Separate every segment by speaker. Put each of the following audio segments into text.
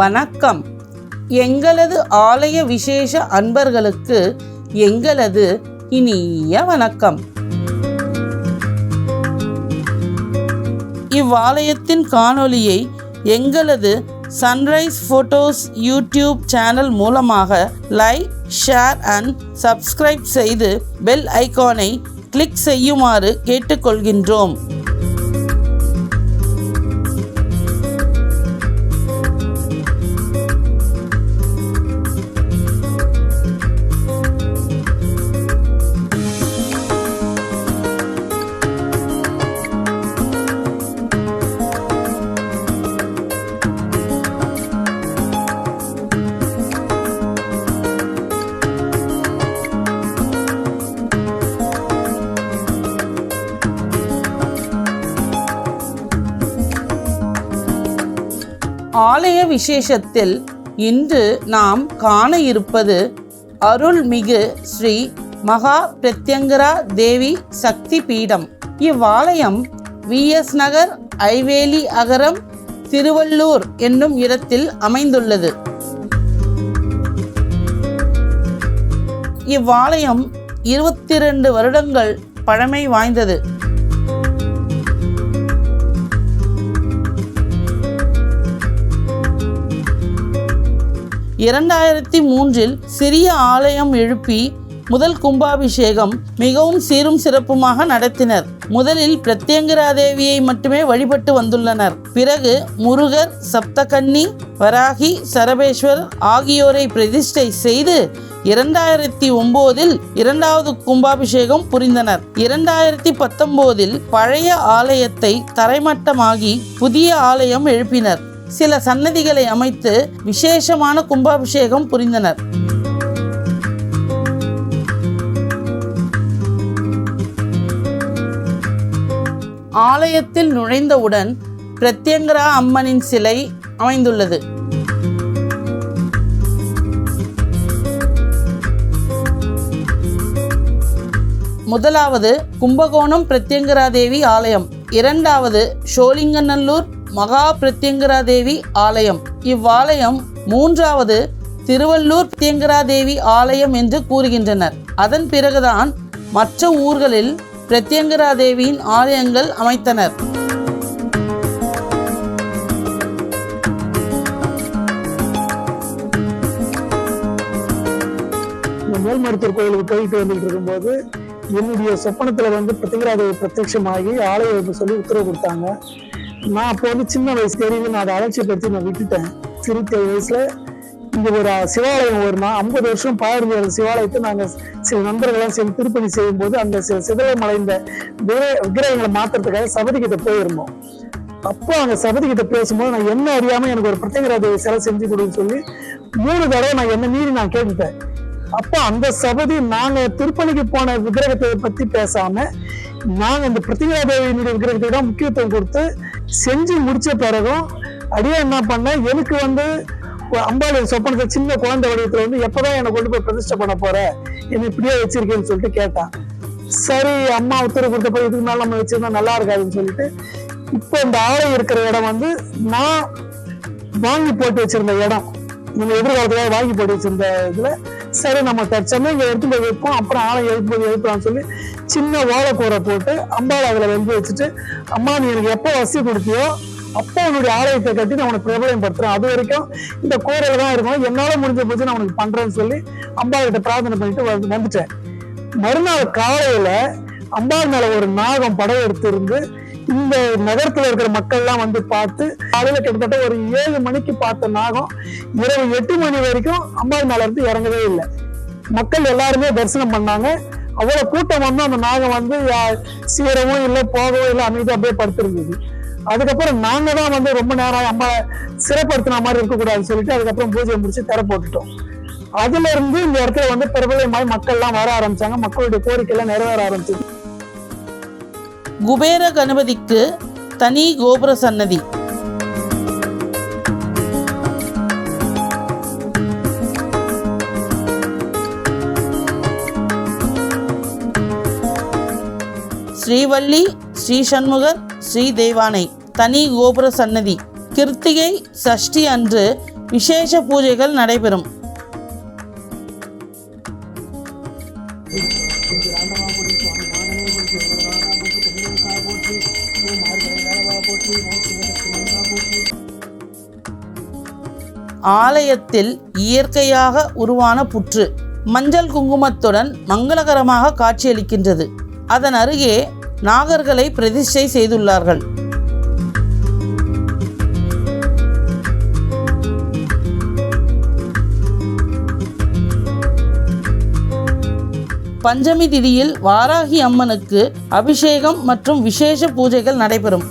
Speaker 1: வணக்கம். எங்களது ஆலய விசேஷ அன்பர்களுக்கு எங்களது இனிய வணக்கம். இவ்வாலயத்தின் காணொளியை எங்களது சன்ரைஸ் ஃபோட்டோஸ் யூடியூப் சேனல் மூலமாக லைக் ஷேர் அண்ட் சப்ஸ்கிரைப் செய்து பெல் ஐகானை கிளிக் செய்யுமாறு கேட்டுக்கொள்கின்றோம். விசேஷத்தில் இன்று நாம் காண இருப்பது அருள்மிகு ஸ்ரீ மகா பிரத்யங்கரா தேவி சக்தி பீடம். இவ்வாலயம் விஎஸ் நகர் ஐவேலி அகரம் திருவள்ளூர் என்னும் இடத்தில் அமைந்துள்ளது. இவ்வாலயம் இருபத்தி ரெண்டு வருடங்கள் பழமை வாய்ந்தது. இரண்டாயிரத்தி மூன்றில் சிறிய ஆலயம் எழுப்பி முதல் கும்பாபிஷேகம் மிகவும் சீரும் சிறப்புமாக நடத்தினர். முதலில் பிரத்யங்கராதேவியை மட்டுமே வழிபட்டு வந்துள்ளனர். பிறகு முருகர் சப்தகன்னி வராகி சரபேஸ்வர் ஆகியோரை பிரதிஷ்டை செய்து இரண்டாயிரத்தி ஒம்போதில் இரண்டாவது கும்பாபிஷேகம் புரிந்தனர். இரண்டாயிரத்தி பத்தொம்போதில் பழைய ஆலயத்தை தரைமட்டமாகி புதிய ஆலயம் எழுப்பினர். சில சன்னதிகளை அமைத்து விசேஷமான கும்பாபிஷேகம் புரிந்தனர். ஆலயத்தில் நுழைந்தவுடன் பிரத்யங்கரா அம்மனின் சிலை அமைந்துள்ளது. முதலாவது கும்பகோணம் பிரத்யங்கரா தேவி ஆலயம். இரண்டாவது ஷோலிங்கநல்லூர் மகா பிரத்யங்கராதேவி ஆலயம். இவ்வாலயம் மூன்றாவது திருவள்ளூர் பிரத்யங்கராதேவி ஆலயம் என்று கூறுகின்றனர். அதன் பிறகுதான் மற்ற ஊர்களில் பிரத்யங்கராதேவியின் ஆலயங்கள் அமைத்தனர்.
Speaker 2: இந்த மேல்மருத்தூர் கோயிலுக்கு போயிட்டு வந்துட்டு இருக்கும்போது என்னுடைய சொப்பனத்துல வந்து பிரத்யங்கராதேவி பிரத்யட்சமாகி ஆலயம் சொல்லி உத்தரவு கொடுத்தாங்க. நான் அப்போ வந்து சின்ன வயசு தெரியுது. நான் அதை அலட்சியப்படுத்தி நான் விட்டுட்டேன். இருபத்தேழு வயசுல இங்க ஒரு சிவாலயம் ஒரு நான் ஐம்பது வருஷம் பாரதிய சிவாலயத்தை நாங்க சில நண்பர்களெல்லாம் சேர்ந்து திருப்பணி செய்யும் போது அந்த சில சிதலம் அடைந்த விக்கிரகங்களை மாத்துறதுக்காக சபதி கிட்ட போயிருந்தோம். அப்போ அங்க சபதி கிட்ட பேசும்போது நான் என்ன அறியாம எனக்கு ஒரு பிரத்யேகராஜ சிலை செஞ்சு கொடுன்னு சொல்லி மூணு தடவை நான் என்ன மீறி நான் கேட்டுட்டேன். அப்போ அந்த சபதி நாங்க திருப்பணிக்கு போன விக்கிரகத்தை பத்தி பேசாம நான் அந்த பிரத்யேகராதேவியினுடைய விக்கிரகத்தை தான் முக்கியத்துவம் கொடுத்து செஞ்சு முடிச்ச பிறகும் அடியே என்ன பண்ணேன் எனக்கு வந்து அம்பாளுடைய சொப்பனத்தை சின்ன குழந்தை வடிவத்தில் வந்து எப்பதான் என்னை கொண்டு போய் பிரதிஷ்டை பண்ண போற? என்னை இப்படியே வச்சிருக்கேன்னு சொல்லிட்டு கேட்டான். சரி அம்மா உத்தரவு கொடுத்தப்ப இதுக்கு மேலே நம்ம வச்சிருந்தா நல்லா இருக்காதுன்னு சொல்லிட்டு இப்போ இந்த ஆலை இருக்கிற இடம் வந்து நான் வாங்கி போட்டு வச்சிருந்த இடம். நம்ம எதிர்காலத்துக்காக வாங்கி போட்டு வச்சிருந்த இதுல. சரி நம்ம தற்சமயம் இங்க எடுத்து போய் வைப்போம். அப்புறம் ஆலை எழுப்பு எழுப்பலாம்னு சொல்லி சின்ன வாழைக்கூரை போட்டு அம்பாவை அதில் வந்து வச்சுட்டு அம்மா நீ எனக்கு எப்போ வசதி கொடுத்தியோ அப்போ உன்னுடைய ஆலயத்தை கட்டி நான் உனக்கு பிரபலம் படுத்துறேன் அது வரைக்கும் இந்த கோரையில தான் இருக்கணும். என்னால் முடிஞ்ச போச்சு நான் உனக்கு பண்ணுறேன்னு சொல்லி அம்பாவிட்ட பிரார்த்தனை பண்ணிட்டு வந்து- வந்துட்டேன். மறுநாள் காலையில் அம்பாள் மேல ஒரு நாகம் படம் எடுத்திருந்து இந்த நகரத்துல இருக்கிற மக்கள்லாம் வந்து பார்த்து காலையில கிட்டத்தட்ட ஒரு ஏழு மணிக்கு பார்த்த நாகம் இரவு எட்டு மணி வரைக்கும் அம்பாள் மேல இருந்து இறங்கவே இல்லை. மக்கள் எல்லாருமே தரிசனம் பண்ணாங்க. அவ்வளவு கூட்டம் வந்து அந்த நாகம் வந்து சீரவும் இல்லை போகவும் இல்லை அமைதியாக அப்படியே படுத்திருந்தது. அதுக்கப்புறம் நாங்க தான் வந்து ரொம்ப நேரம் நம்ம சிறப்படுத்தின மாதிரி இருக்கக்கூடாதுன்னு சொல்லிட்டு அதுக்கப்புறம் பூஜை முடிச்சு தர போட்டுட்டோம். அதுல இருந்து இந்த இடத்துல வந்து பிரபலமாய் மக்கள் எல்லாம் வர ஆரம்பிச்சாங்க. மக்களுடைய கோரிக்கை எல்லாம் நிறைவேற ஆரம்பிச்சு
Speaker 1: குபேர கணபதிக்கு தனி கோபுர சன்னதி. ஸ்ரீவள்ளி ஸ்ரீ சண்முகர் ஸ்ரீ தெய்வானை தனி கோபுர சன்னதி. கிருத்திகை சஷ்டி அன்று விசேஷ பூஜைகள் நடைபெறும். ஆலயத்தில் இயற்கையாக உருவான புற்று. மஞ்சள் குங்குமத்துடன் மங்களகரமாக காட்சியளிக்கின்றது. அதன் அருகே நாகர்களை பிரதிஷ்டை செய்துள்ளார்கள். பஞ்சமி திதியில் வாராகி அம்மனுக்கு அபிஷேகம் மற்றும் விசேஷ பூஜைகள் நடைபெறும்.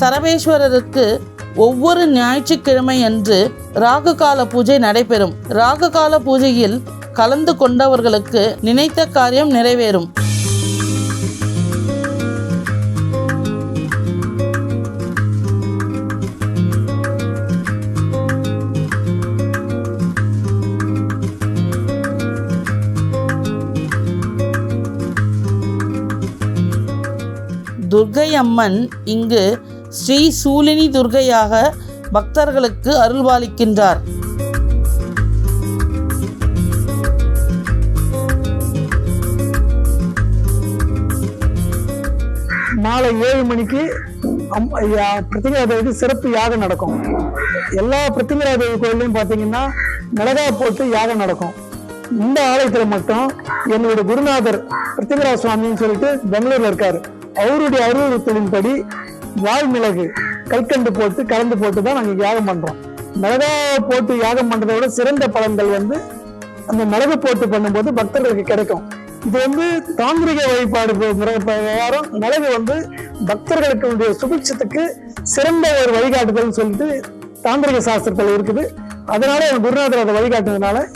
Speaker 1: சரபேஸ்வரருக்கு ஒவ்வொரு ஞாயிற்றுக்கிழமை அன்று ராகுகால பூஜை நடைபெறும். ராகு கால பூஜையில் கலந்து கொண்டவர்களுக்கு நினைத்த காரியம் நிறைவேறும். துர்க்கை அம்மன் இங்கு ஸ்ரீ சூலினி துர்கையாக பக்தர்களுக்கு அருள்பாலிக்கின்றார்.
Speaker 2: மாலை ஏழு மணிக்கு அம்- தேவிக்கு சிறப்பு யாகம் நடக்கும். எல்லா பிரத்திங்கரா தேவி கோயிலையும் பார்த்தீங்கன்னா மிளகா போட்டு யாகம் நடக்கும். இந்த ஆலயத்தில் மட்டும் என்னுடைய குருநாதர் பிரத்திங்கரா சுவாமின்னு சொல்லிட்டு பெங்களூர்ல இருக்காரு. அவருடைய அறிவுறுத்தலின்படி வால் மிளகு கல்கண்டு போட்டு கலந்து போட்டு தான் நாங்கள் யாகம் பண்றோம். மிளகா போட்டு யாகம் பண்றதை விட சிறந்த பலன்கள் வந்து அந்த மிளகு போட்டு பண்ணும்போது பக்தர்களுக்கு கிடைக்கும். இது வந்து தாந்திரிக வழிபாடு ப- பிரகாரம் மிளகு வந்து பக்தர்களுக்கு சுபிட்சத்துக்கு சிறந்த ஒரு வழிகாட்டுதல் சொல்லிட்டு தாந்திரிக சாஸ்திரத்தில் இருக்குது. அதனால என் குருநாதர் அதை வழிகாட்டினதுனால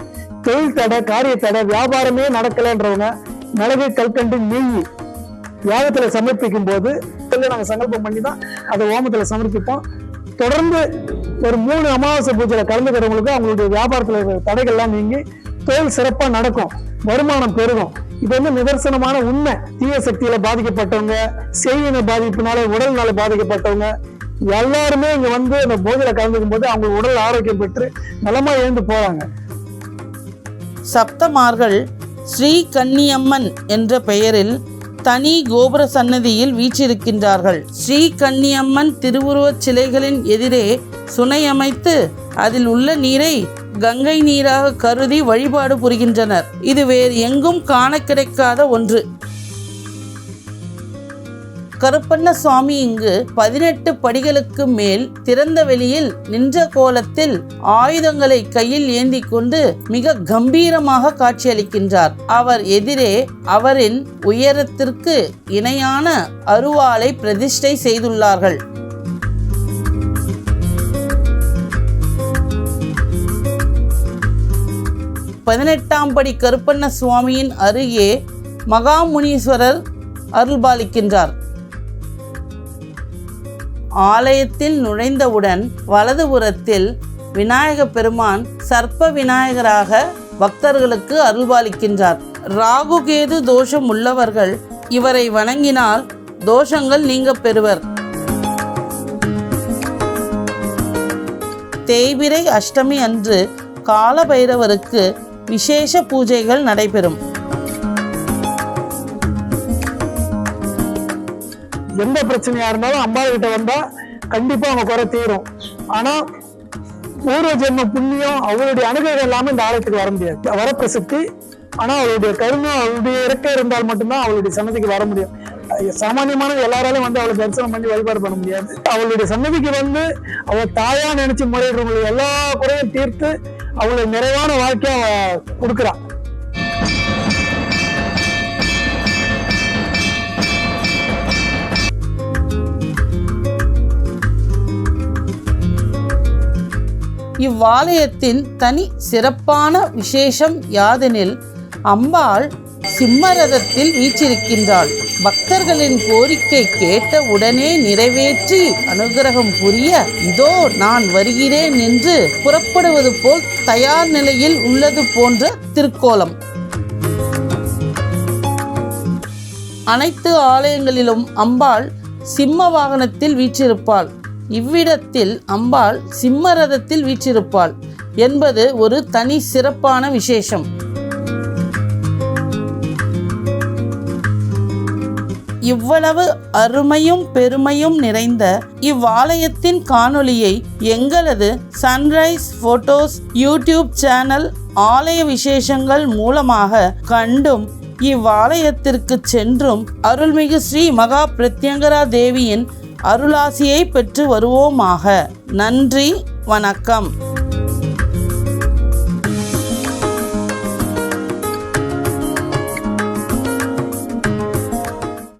Speaker 2: தொழில் தடை காரிய தடை வியாபாரமே நடக்கலைன்றவங்க மிளகு கல்கண்டு நீங்கி யாகத்துல சமர்ப்பிக்கும் போது நாங்கள் சங்கல்பம் பண்ணி தான் அதை ஓமத்துல சமர்ப்பிப்போம். தொடர்ந்து ஒரு மூணு அமாவாசை பூஜையில கலந்துக்கிறவங்களுக்கு அவங்களுடைய வியாபாரத்துல இருக்கிற தடைகள்லாம் நீங்கி தொழில் சிறப்பா நடக்கும். வருமானம் பெருகும். இது வந்து நிதர்சனமான உண்மை. தீய சக்தியில பாதிக்கப்பட்டவங்க செய்வின பாதிப்பினால நல பாதிக்கப்பட்டவங்க எல்லாருமே இங்க வந்து அந்த பூஜையில கலந்துக்கும் போது அவங்க உடல் ஆரோக்கியம் பெற்று நலமா எழுந்து போறாங்க.
Speaker 1: சப்தமார்கள் ஸ்ரீ கன்னியம்மன் என்ற பெயரில் தனி கோபுர சன்னதியில் வீற்றிருக்கின்றார்கள். ஸ்ரீ கன்னியம்மன் திருவுருவச் சிலைகளின் எதிரே சுனை அமைத்து அதில் உள்ள நீரை கங்கை நீராக கருதி வழிபாடு புரிகின்றனர். இது வேறு எங்கும் காண கிடைக்காத ஒன்று. கருப்பண்ண சுவாமி இங்கு பதினெட்டு படிகளுக்கு மேல் திறந்த வெளியில் நின்ற கோலத்தில் ஆயுதங்களை கையில் ஏந்தி கொண்டு மிக கம்பீரமாக காட்சியளிக்கின்றார். அவர் எதிரே அவரின் உயரத்திற்கு இணையான அருவாளை பிரதிஷ்டை செய்துள்ளார்கள். பதினெட்டாம் படி கருப்பண்ண சுவாமியின் அருகே மகாமுனீஸ்வரர் அருள்பாலிக்கின்றார். ஆலயத்தில் நுழைந்தவுடன் வலதுபுறத்தில் விநாயக பெருமான் சர்ப்ப விநாயகராக பக்தர்களுக்கு அருள்பாலிக்கின்றார். ராகுகேது தோஷம் உள்ளவர்கள் இவரை வணங்கினால் தோஷங்கள் நீங்க பெறுவர். தேய்பிரை அஷ்டமி அன்று காலபைரவருக்கு விசேஷ பூஜைகள் நடைபெறும்.
Speaker 2: எந்த பிரச்சனையா இருந்தாலும் அம்பாள் கிட்ட வந்தா கண்டிப்பா அவங்க குறை தீரும். ஆனா பூர்வ ஜென்ம புண்ணியம் அவருடைய அனுகிரகம் இல்லாம இந்த ஆலயத்துக்கு வர முடியாது. வரப்பிரசித்தி ஆனா அவளுடைய கருணை அவளுடைய இறக்க இருந்தால் மட்டும்தான் அவளுடைய சன்னதிக்கு வர முடியும். சாமானியமான எல்லாராலும் வந்து அவளை தரிசனம் பண்ணி வழிபாடு பண்ண முடியாது. அவளுடைய சன்னதிக்கு வந்து அவள் தாயா நினைச்சு முறையிடுறவங்களுக்கு எல்லா குறையும் தீர்த்து அவளுடைய நிறைவான வாழ்க்கையை அவ
Speaker 1: இவ்வாலயத்தின் தனி சிறப்பான விசேஷம் யாதெனில் அம்பாள் சிம்மரதத்தில் வீச்சிருக்கின்றாள் பக்தர்களின் கோரிக்கை கேட்ட உடனே நிறைவேற்றி அனுகிரகம் புரிய இதோ நான் வருகிறேன் என்று புறப்படுவது போல் தயார் நிலையில் உள்ளது போன்ற திருக்கோலம். அனைத்து ஆலயங்களிலும் அம்பாள் சிம்ம வாகனத்தில் வீற்றிருப்பாள். இவ்விடத்தில் அம்பாள் சிம்மரதத்தில் வீற்றிருப்பாள் என்பது ஒரு தனி சிறப்பான விசேஷம். இவ்வளவு அருமையும் பெருமையும் நிறைந்த இவ்வாலயத்தின் காணொளியை எங்களது சன்ரைஸ் போட்டோஸ் யூடியூப் சேனல் ஆலய விசேஷங்கள் மூலமாக கண்டும் இவ்வாலயத்திற்கு சென்றும் அருள்மிகு ஸ்ரீ மகா பிரத்யங்கரா தேவியின் அருளாசியை பெற்று வருவோமாக. நன்றி வணக்கம்.